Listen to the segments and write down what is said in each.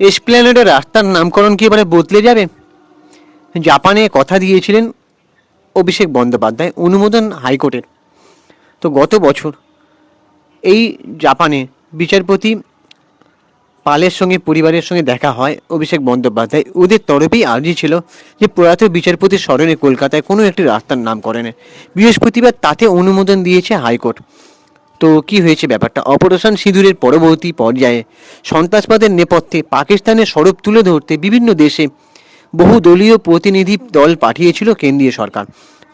এসপ্ল্যানেডের রাস্তার নামকরণ কি এবারে বদলে যাবে? জাপানে কথা দিয়েছিলেন অভিষেক বন্দ্যোপাধ্যায় অনুমোদন হাইকোর্টের তো গত বছর এই জাপানে বিচারপতি পালের সঙ্গে পরিবারের সঙ্গে দেখা হয় অভিষেক বন্দ্যোপাধ্যায়। ওদের তরফেই আর্জি ছিল যে প্রয়াত বিচারপতির স্মরণে কলকাতায় কোনো একটি রাস্তার নাম করেন বৃহস্পতিবার তাতে অনুমোদন দিয়েছে হাইকোর্ট। তো কি হয়েছে ব্যাপারটা? অপারেশন সিঁদুরের পরবর্তী পর্যায়ে সন্ত্রাসবাদের নেপথ্যে পাকিস্তানের স্বরূপ তুলে ধরতে বিভিন্ন দেশে বহু দলীয় প্রতিনিধি দল পাঠিয়েছিল কেন্দ্রীয় সরকার।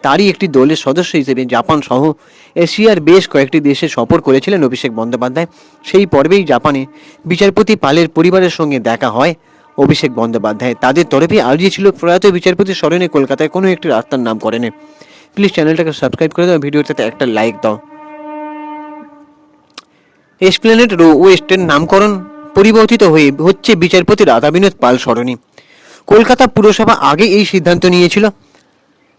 তারই একটি দলের সদস্য হিসেবে জাপান সহ এশিয়ার বেশ কয়েকটি দেশে সফর করেছিলেন অভিষেক বন্দ্যোপাধ্যায়। সেই পর্বেই জাপানে বিচারপতি পালের পরিবারের সঙ্গে দেখা হয় অভিষেক বন্দ্যোপাধ্যায়। তাদের তরফে আর্জি ছিল প্রয়াত বিচারপতির স্মরণে কলকাতায় কোনো একটি রাস্তার নাম করেন। প্লিজ চ্যানেলটাকে সাবস্ক্রাইব করে দাও ভিডিওটাতে একটা লাইক দাও। এসপ্লেনেড রো ওয়েস্টের নামকরণ পরিবর্তিত হয়ে হচ্ছে বিচারপতি রাধা বিনোদ পাল সরণি। কলকাতা পুরসভা আগে এই সিদ্ধান্ত নিয়েছিল।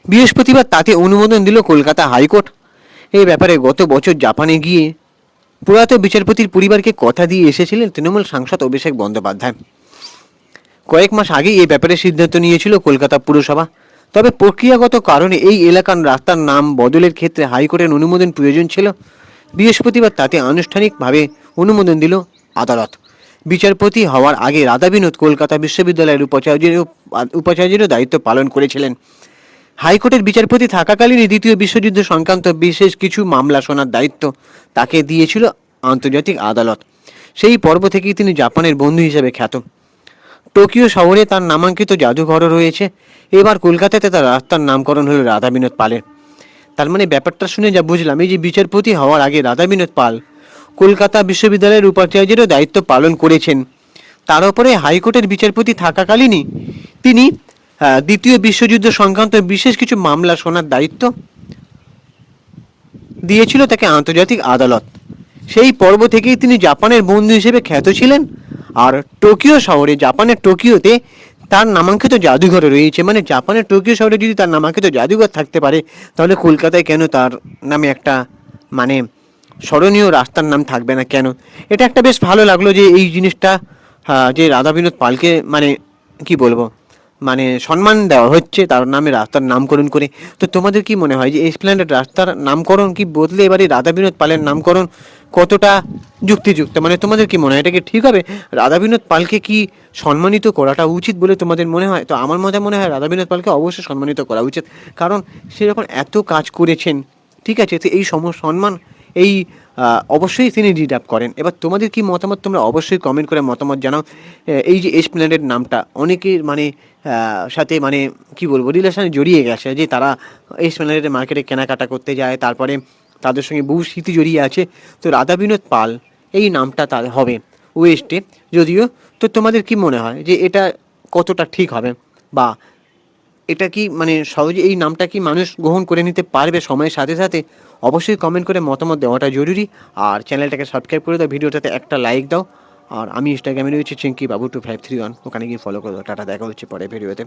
বৃহস্পতিবার তাতে অনুমোদন দিল কলকাতা হাইকোর্ট। এই ব্যাপারে গত বছর জাপানে গিয়ে প্রয়াত বিচারপতির পরিবারকে কথা দিয়ে এসেছিলেন তৃণমূল সাংসদ অভিষেক বন্দ্যোপাধ্যায়। কয়েক মাস আগে এই ব্যাপারে সিদ্ধান্ত নিয়েছিল কলকাতা পুরসভা। তবে প্রক্রিয়াগত কারণে এই এলাকার রাস্তার নাম বদলের ক্ষেত্রে হাইকোর্টের অনুমোদন প্রয়োজন ছিল। বৃহস্পতিবার তাতে আনুষ্ঠানিকভাবে অনুমোদন দিল আদালত। বিচারপতি হওয়ার আগে রাধা বিনোদ কলকাতা বিশ্ববিদ্যালয়ের উপাচার্যের উপাচার্যেরও দায়িত্ব পালন করেছিলেন। হাইকোর্টের বিচারপতি থাকাকালীনই দ্বিতীয় বিশ্বযুদ্ধ সংক্রান্ত বিশেষ কিছু মামলা শোনার দায়িত্ব তাকে দিয়েছিল আন্তর্জাতিক আদালত। সেই পর্ব থেকেই তিনি জাপানের বন্ধু হিসেবে খ্যাত। টোকিও শহরে তার নামাঙ্কিত জাদুঘরও রয়েছে। এবার কলকাতাতে তার রাস্তার নামকরণ হল রাধা বিনোদ পালের। তার মানে ব্যাপারটা শুনে যা বুঝলাম, এই যে বিচারপতি হওয়ার আগে রাধা বিনোদ পাল কলকাতা বিশ্ববিদ্যালয়ের উপাচার্যেরও দায়িত্ব পালন করেছেন। তার উপরে হাইকোর্টের বিচারপতি থাকাকালীনই তিনি দ্বিতীয় বিশ্বযুদ্ধ সংক্রান্ত বিশেষ কিছু মামলা শোনার দায়িত্ব দিয়েছিল তাকে আন্তর্জাতিক আদালত। সেই পর্ব থেকেই তিনি জাপানের বন্ধু হিসেবে খ্যাত ছিলেন আর টোকিও শহরে, জাপানের টোকিওতে তার নামাঙ্কিত জাদুঘরে রয়েছে। মানে জাপানের টোকিও শহরে যদি তার নামাঙ্কিত জাদুঘর থাকতে পারে, তাহলে কলকাতায় কেন তার নামে একটা মানে স্মরণীয় রাস্তার নাম থাকবে না কেন? এটা একটা বেশ ভালো লাগল যে এই জিনিসটা যে রাধা বিনোদ পালকে মানে কি বলব? মানে সম্মান দেওয়া হচ্ছে, তার নামে রাস্তার নামকরণ করে। তো তোমাদের কি মনে হয় যে এসপ্ল্যানেড রাস্তার নামকরণ কি বদলে এবারে রাধা বিনোদ পালের নামকরণ কতটা যুক্তিযুক্ত? মানে তোমাদের কি মনে হয় এটা কি ঠিক হবে? রাধা বিনোদ পালকে কি সম্মানিত করাটা উচিত বলে তোমাদের মনে হয়? তো আমার মতে মনে হয় রাধা বিনোদ পালকে অবশ্যই সম্মানিত করা উচিত। কারণ সে যখন এত কাজ করেছেন, ঠিক আছে, তো এই সম, সম্মান এই অবশ্যই তিনি ডিজার্ভ করেন। এবার তোমাদের কি মতামত? তোমরা অবশ্যই কমেন্ট করে মতামত জানাও। এই যে এসপ্ল্যানেড নামটা, অনেকের মানে সাথে মানে কি বলব রিলেশনে জড়িয়ে গেছে যে তারা এসপ্ল্যানেডের মার্কেটে কেনাকাটা করতে যায়, তারপরে তাদের সঙ্গে বহু স্মৃতি জড়িয়ে আছে। তো রাধা বিনোদ পাল, এই নামটা তার হবে ওয়েস্টে যদিও, তো তোমাদের কি মনে হয় যে এটা কতটা ঠিক হবে? বা এটা কি মানে সহজে এই নামটা কি মানুষ গ্রহণ করে নিতে পারবে সময়ের সাথে সাথে? অবশ্যই কমেন্ট করে মতামত দেওয়াটা জরুরি। আর চ্যানেলটাকে সাবস্ক্রাইব করে দাও, ভিডিওটাতে একটা লাইক দাও। আর আমি ইনস্টাগ্রামে রয়েছি চিঙ্কি বাবু টু ফাইভ থ্রি ওয়ান ওখানে গিয়ে ফলো করে দাও। টাটা, দেখা হচ্ছে পরে ভিডিওতে